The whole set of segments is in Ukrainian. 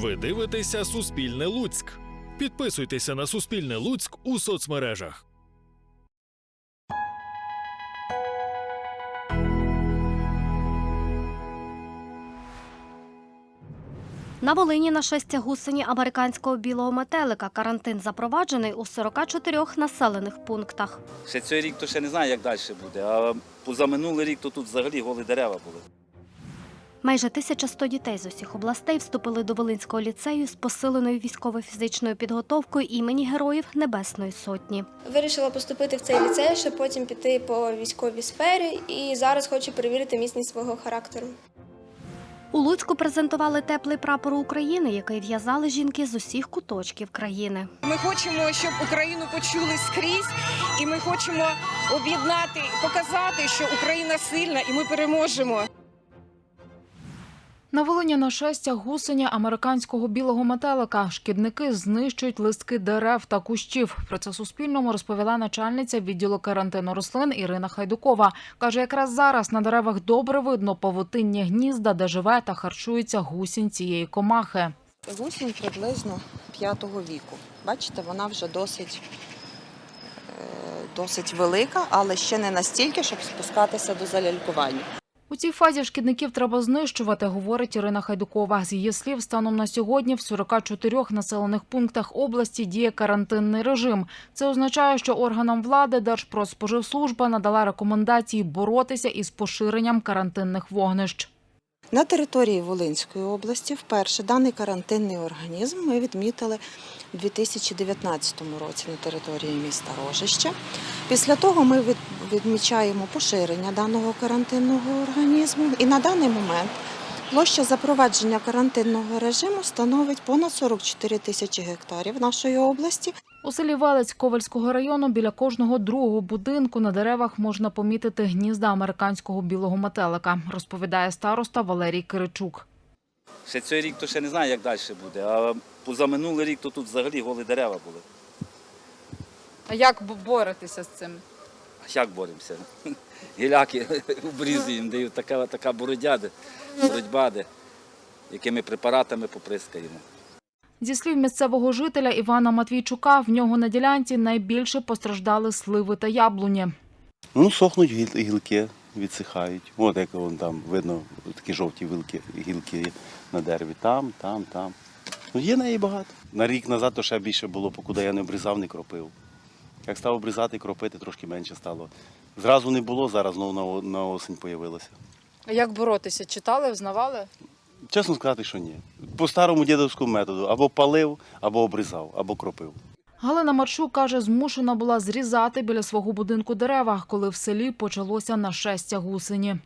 Ви дивитеся Суспільне Луцьк. Підписуйтеся на Суспільне Луцьк у соцмережах. На Волині нашестя гусені американського білого метелика. Карантин запроваджений у 44 населених пунктах. Ще цей рік то ще не знаю, як далі буде. А позаминулий рік то тут взагалі голі дерева були. Майже 1100 дітей з усіх областей вступили до Волинського ліцею з посиленою військово-фізичною підготовкою імені Героїв Небесної Сотні. Вирішила поступити в цей ліцей, щоб потім піти по військовій сфері. І зараз хочу перевірити міцність свого характеру. У Луцьку презентували теплий прапор України, який в'язали жінки з усіх куточків країни. Ми хочемо, щоб Україну почули скрізь, і ми хочемо об'єднати, показати, що Україна сильна і ми переможемо. На Волині нашестя гусеня американського білого метелика. Шкідники знищують листки дерев та кущів. Про це Суспільному розповіла начальниця відділу карантину рослин Ірина Хайдукова. Каже, якраз зараз на деревах добре видно павутинні гнізда, де живе та харчується гусінь цієї комахи. Гусінь приблизно п'ятого віку. Бачите, вона вже досить, е, досить велика, але ще не настільки, щоб спускатися до залялькування. У цій фазі шкідників треба знищувати, говорить Ірина Хайдукова. З її слів, станом на сьогодні в 44 населених пунктах області діє карантинний режим. Це означає, що органам влади Держпродспоживслужба надала рекомендації боротися із поширенням карантинних вогнищ. На території Волинської області вперше даний карантинний організм ми відмітили у 2019 році на території міста Рожище. Після того ми відмічаємо поширення даного карантинного організму. І на даний момент площа запровадження карантинного режиму становить понад 44 тисячі гектарів нашої області. У селі Велець Ковальського району біля кожного другого будинку на деревах можна помітити гнізда американського білого метелика, розповідає староста Валерій Киричук. Ще цей рік то ще не знаю, як далі буде. А позаминулий рік то тут взагалі голі дерева були. А як бо- боретеся з цим? Як боремося? Гіляки обрізуємо, де така, така боротьба, де, боротьба, де, якими препаратами поприскаємо. Зі слів місцевого жителя Івана Матвійчука, в нього на ділянці найбільше постраждали сливи та яблуні. Ну, сохнуть гілки, відсихають. От як вон там видно, такі жовті вилки, гілки на дереві. Там, там, там. Ну, є неї багато. На рік назад то ще більше було, покуди я не обрізав, не кропив. Як став обрізати, кропити, трошки менше стало. Зразу не було, зараз знову на, осінь появилося. А як боротися? Читали, взнавали? Чесно сказати, що ні. По старому дідовському методу або палив, або обрізав, або кропив. Галина Марчук каже, змушена була зрізати біля свого будинку дерева, коли в селі почалося нашестя гусені.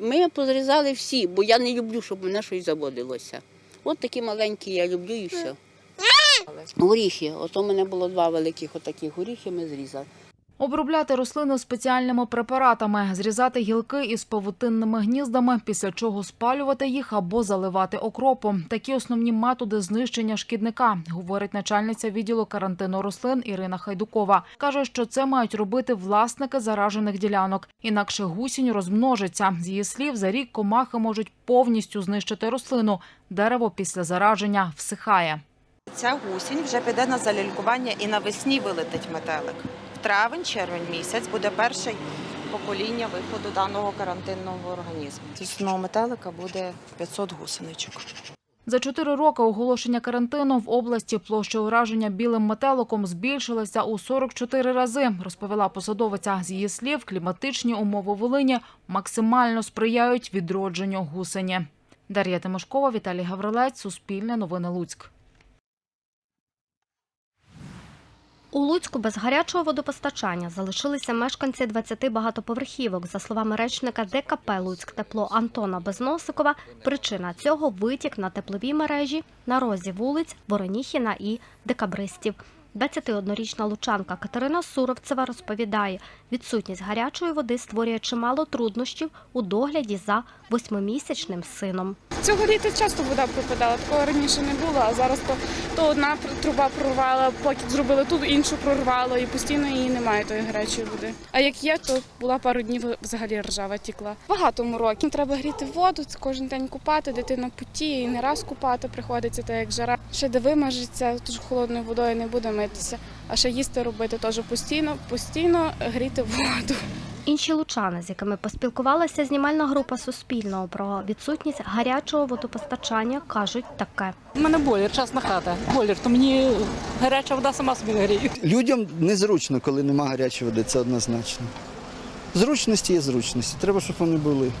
Ми позрізали всі, бо я не люблю, щоб мене щось заводилося. От такі маленькі я люблю і все. Горіхи. Ото мене було два великих отаких горіхи, ми зрізали. Обробляти рослину спеціальними препаратами, зрізати гілки із павутинними гніздами, після чого спалювати їх або заливати окропом. Такі основні методи знищення шкідника, говорить начальниця відділу карантину рослин Ірина Хайдукова. Каже, що це мають робити власники заражених ділянок. Інакше гусінь розмножиться. З її слів, за рік комахи можуть повністю знищити рослину. Дерево після зараження всихає. Ця гусінь вже піде на залялькування і навесні вилетить метелик. В травень, червень місяць буде перше покоління виходу даного карантинного організму. З метелика буде 500 гусеничок. За чотири роки оголошення карантину в області площа ураження білим метеликом збільшилася у 44 рази, розповіла посадовиця. З її слів, кліматичні умови Волині максимально сприяють відродженню гусені. Дар'я Тимошкова, Віталій Гаврилець, Суспільне новини Луцьк. У Луцьку без гарячого водопостачання залишилися мешканці 20 багатоповерхівок. За словами речника ДКП Луцьк тепло Антона Безносикова, причина цього витік на тепловій мережі на розі вулиць Вороніхіна і Декабристів. 21-річна лучанка Катерина Суровцева розповідає, відсутність гарячої води створює чимало труднощів у догляді за восьмимісячним сином. Цього літа часто вода пропадала, такого раніше не було, а зараз то, то одна труба прорвала, поки зробили ту іншу прорвало, і постійно її немає тої гарячої води. А як є, то була пару днів взагалі ржава тікла. Багато мороків. Треба гріти воду, це кожен день купати, дитина путі, і не раз купати приходиться, так як жара. Ще де вимажеться, тож холодною водою не буде митися. А ще їсти робити теж постійно, постійно гріти воду. Інші лучани, з якими поспілкувалася знімальна група Суспільного про відсутність гарячого водопостачання, кажуть таке. У мене бойлер, частна хата. Бойлер, то мені гаряча вода сама собі не гріє. Людям незручно, коли нема гарячої води, це однозначно. Зручності є зручності, треба, щоб вони були.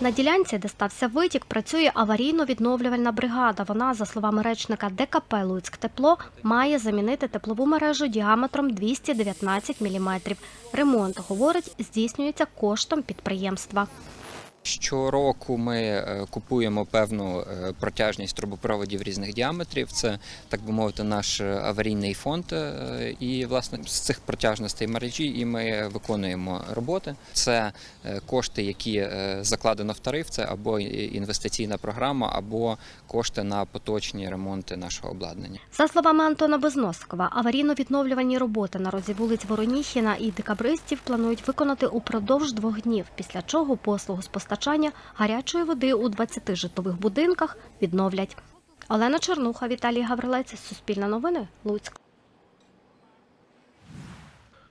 На ділянці, де стався витік, працює аварійно-відновлювальна бригада. Вона, за словами речника ДКП «Луцьктепло», має замінити теплову мережу діаметром 219 мм. Ремонт, говорить, здійснюється коштом підприємства. Щороку ми е, купуємо певну е, протяжність трубопроводів різних діаметрів. Це, так би мовити, наш е, аварійний фонд. І власне з цих протяжностей мережі і ми виконуємо роботи. Це кошти, які закладено в тариф, це або інвестиційна програма, або кошти на поточні ремонти нашого обладнання. За словами Антона Безноскова, аварійно-відновлювальні роботи на розі вулиць Вороніхіна і декабристів планують виконати упродовж двох днів, після чого послугу з постачання гарячої води у 20 житлових будинках відновлять. Олена Чернуха, Віталій Гаврилець, Суспільне новини, Луцьк.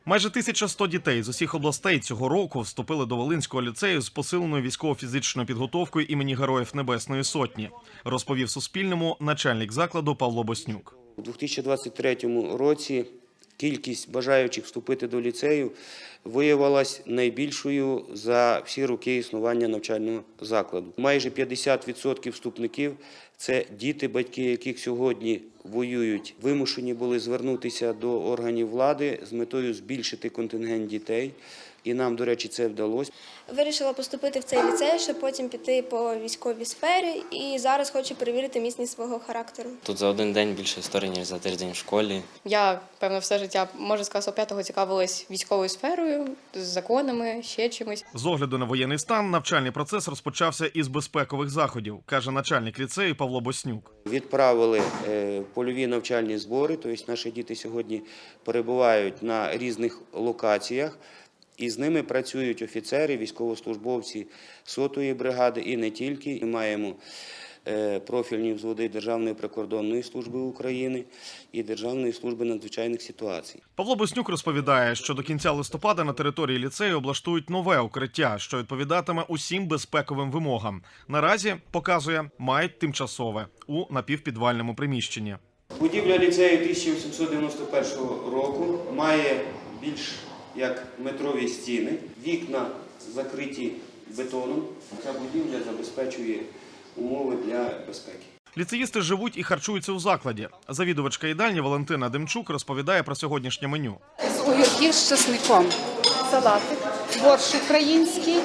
Майже 1100 дітей з усіх областей цього року вступили до Волинського ліцею з посиленою військово-фізичною підготовкою імені Героїв Небесної Сотні, розповів Суспільному начальник закладу Павло Боснюк. У 2023 році кількість бажаючих вступити до ліцею виявилась найбільшою за всі роки існування навчального закладу. Майже 50% вступників це діти, батьки яких сьогодні воюють, вимушені були звернутися до органів влади з метою збільшити контингент дітей. І нам, до речі, це вдалося. Вирішила поступити в цей ліцей, щоб потім піти по військовій сфері, і зараз хочу перевірити міцність свого характеру. Тут за один день більше історії, ніж за тиждень в школі. Я, певно, все життя, можна сказати, з п'ятого цікавилась військовою сферою, законами, ще чимось. З огляду на воєнний стан навчальний процес розпочався із безпекових заходів, каже начальник ліцею Павло Боснюк. Відправили е, польові навчальні збори, тобто наші діти сьогодні перебувають на різних локаціях, і з ними працюють офіцери, військовослужбовці сотої бригади і не тільки. Ми маємо е, профільні взводи Державної прикордонної служби України і Державної служби надзвичайних ситуацій. Павло Боснюк розповідає, що до кінця листопада на території ліцею облаштують нове укриття, що відповідатиме усім безпековим вимогам. Наразі показує мають тимчасове у напівпідвальному приміщенні. Будівля ліцею 1891 року має більш як метрові стіни, вікна закриті бетоном. Ця будівля забезпечує умови для безпеки. Ліцеїсти живуть і харчуються у закладі. Завідувачка їдальні Валентина Демчук розповідає про сьогоднішнє меню. З огірків з чесником. Салатик, борщ український,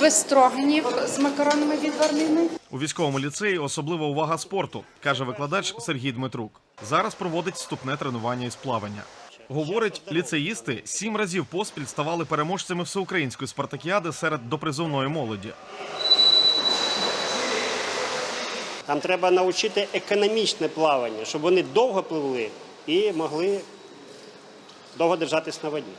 без строганів з макаронами відварними. У військовому ліцеї особлива увага спорту, каже викладач Сергій Дмитрук. Зараз проводить вступне тренування із плавання. Говорить, ліцеїсти сім разів поспіль ставали переможцями всеукраїнської спартакіади серед допризовної молоді. Там треба навчити економічне плавання, щоб вони довго пливли і могли довго держатись на воді.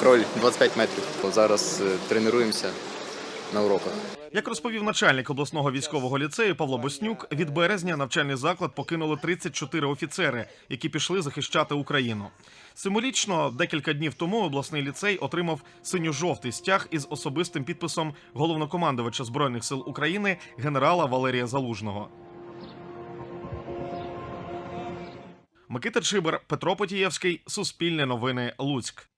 Кроль 25 метрів. Зараз е, тренуємося на уроках. Як розповів начальник обласного військового ліцею Павло Боснюк, від березня навчальний заклад покинули 34 офіцери, які пішли захищати Україну. Символічно декілька днів тому обласний ліцей отримав синьо-жовтий стяг із особистим підписом головнокомандувача збройних сил України генерала Валерія Залужного. Микита Чибер, Петро Потієвський, Суспільне новини, Луцьк.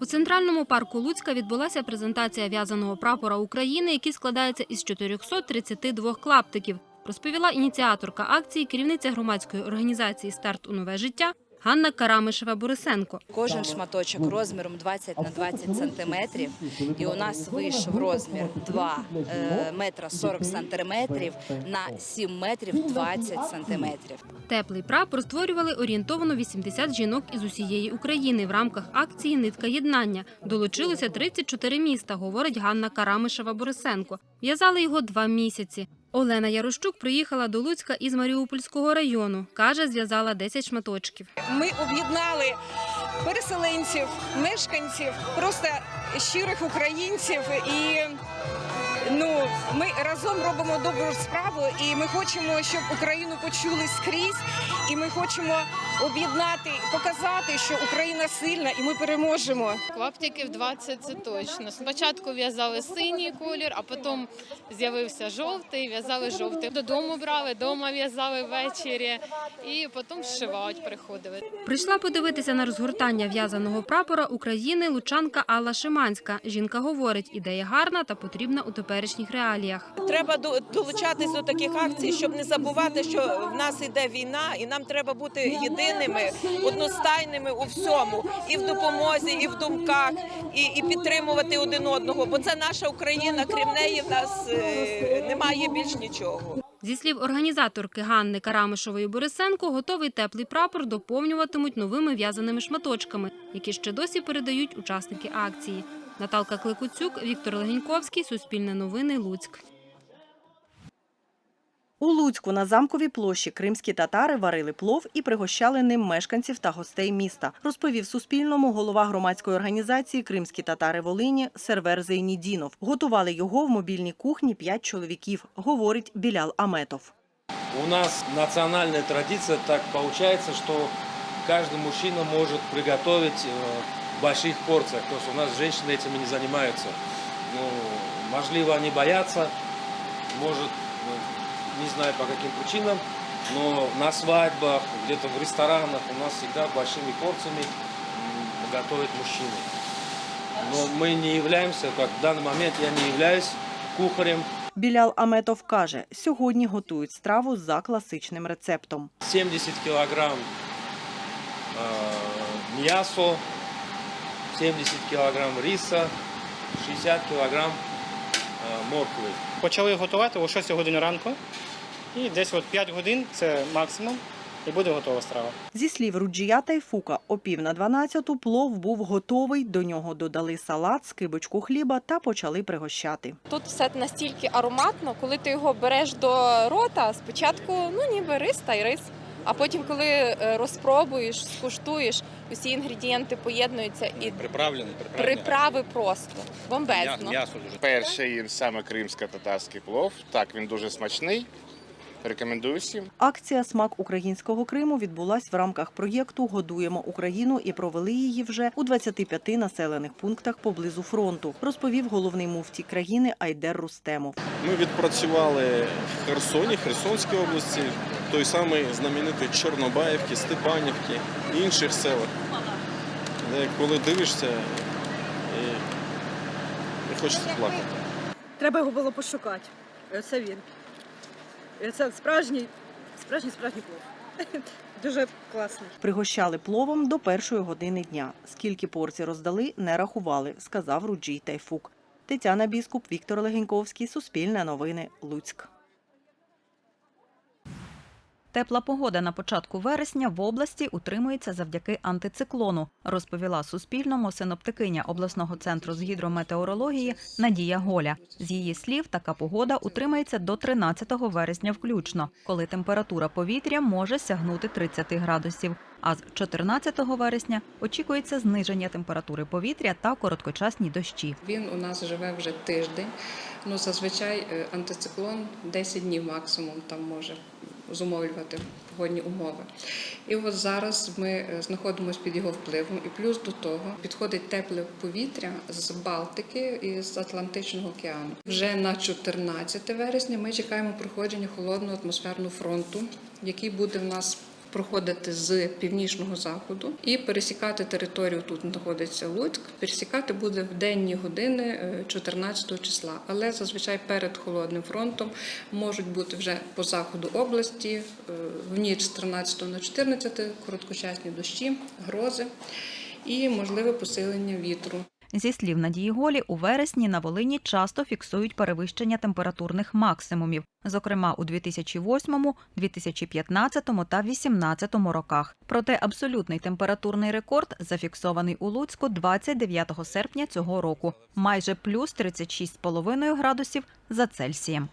У центральному парку Луцька відбулася презентація в'язаного прапора України, який складається із 432 клаптиків. Розповіла ініціаторка акції, керівниця громадської організації Старт у нове життя Ганна Карамишева-Борисенко. Кожен шматочок розміром 20 на 20 сантиметрів, і у нас вийшов розмір 2 е, метра 40 сантиметрів на 7 метрів 20 сантиметрів. Теплий прапор створювали орієнтовано 80 жінок із усієї України в рамках акції Нитка єднання. Долучилося 34 міста, говорить Ганна Карамишева-Борисенко. В'язали його два місяці. Олена Ярощук приїхала до Луцька із Маріупольського району. Каже, зв'язала 10 шматочків. Ми об'єднали переселенців, мешканців, просто щирих українців. І ну, ми разом робимо добру справу, і ми хочемо, щоб Україну почули скрізь. І ми хочемо об'єднати, показати, що Україна сильна, і ми переможемо. Клаптиків 20 це точно. Спочатку в'язали синій колір, а потім з'явився жовтий, в'язали жовтий. Додому брали, вдома в'язали ввечері і потім зшивають, приходили. Прийшла подивитися на розгортання в'язаного прапора України лучанка Алла Шиманська. Жінка говорить, ідея гарна та потрібна у теперішніх реаліях. Треба до- долучатись до таких акцій, щоб не забувати, що в нас іде війна, і нам треба бути єдиними, одностайними у всьому, і в допомозі, і в думках, і, і підтримувати один одного. Бо це наша Україна, крім неї в нас е, немає більш нічого. Зі слів організаторки Ганни Карамишової Борисенко, готовий теплий прапор доповнюватимуть новими в'язаними шматочками, які ще досі передають учасники акції. Наталка Кликуцюк, Віктор Легеньковський, Суспільне новини, Луцьк. У Луцьку на замковій площі кримські татари варили плов і пригощали ним мешканців та гостей міста, розповів Суспільному голова громадської організації Кримські татари Волині Сервер Зейнідінов. Готували його в мобільній кухні п'ять чоловіків, говорить Білял Аметов. У нас национальная традиция так получается, что каждый мужчина может приготовить э, в больших порциях. То есть у нас женщины этим не занимаются. Ну, можливо, они боятся, может, ну, не знаю по каким причинам, но на свадьбах, где-то в ресторанах у нас всегда большими порциями м, готовят мужчины. Но мы не являемся, как в данный момент я не являюсь кухарем, Білял Аметов каже, сьогодні готують страву за класичним рецептом. 70 килограмм э, мясо, 70 килограмм риса, 60 килограмм морквы. Почали готувати о 6 годині ранку. І десь от 5 годин це максимум, і буде готова страва. Зі слів Руджія Тайфука, о пів на дванадцяту плов був готовий. До нього додали салат, скибочку хліба та почали пригощати. Тут все настільки ароматно, коли ти його береш до рота, спочатку ну ніби рис та й рис. А потім, коли е, розпробуєш, скуштуєш, усі інгредієнти поєднуються і Приправлений, приправи просто бомбезно. М'ясо дуже Перший саме кримсько-татарський плов. Так, він дуже смачний. Рекомендую всім. Акція Смак українського Криму відбулась в рамках проєкту Годуємо Україну і провели її вже у 25 населених пунктах поблизу фронту, розповів головний муфтій країни Айдер Рустемов. Ми відпрацювали в Херсоні, Херсонській області, той самий знаменитий Чорнобаївки, Степанівки і інших селах, де коли дивишся і, і хочеться плакати. Треба його було пошукати. І Оце він. І Це справжній, справжній справжній плов. Дуже класний. Пригощали пловом до першої години дня. Скільки порцій роздали, не рахували, сказав Руджій Тайфук. Тетяна Біскуп, Віктор Легеньковський, Суспільне новини, Луцьк. Тепла погода на початку вересня в області утримується завдяки антициклону, розповіла Суспільному синоптикиня обласного центру з гідрометеорології Надія Голя. З її слів, така погода утримається до 13 вересня включно, коли температура повітря може сягнути 30 градусів. А з 14 вересня очікується зниження температури повітря та короткочасні дощі. Він у нас живе вже тиждень. Ну, зазвичай е, антициклон 10 днів максимум там може зумовлювати погодні умови. І от зараз ми е, знаходимося під його впливом, і плюс до того підходить тепле повітря з Балтики і з Атлантичного океану. Вже на 14 вересня ми чекаємо проходження холодного атмосферного фронту, який буде в нас проходити з північного заходу і пересікати територію. Тут знаходиться Луцьк. Пересікати буде в денні години е, 14 числа, але зазвичай перед холодним фронтом можуть бути вже по заходу області е, в ніч з 13 на 14 короткочасні дощі, грози і можливе посилення вітру. Зі слів Надії Голі, у вересні на Волині часто фіксують перевищення температурних максимумів, зокрема у 2008, 2015 та 2018 роках. Проте абсолютний температурний рекорд зафіксований у Луцьку 29 серпня цього року, майже плюс 36,5 градусів за Цельсієм.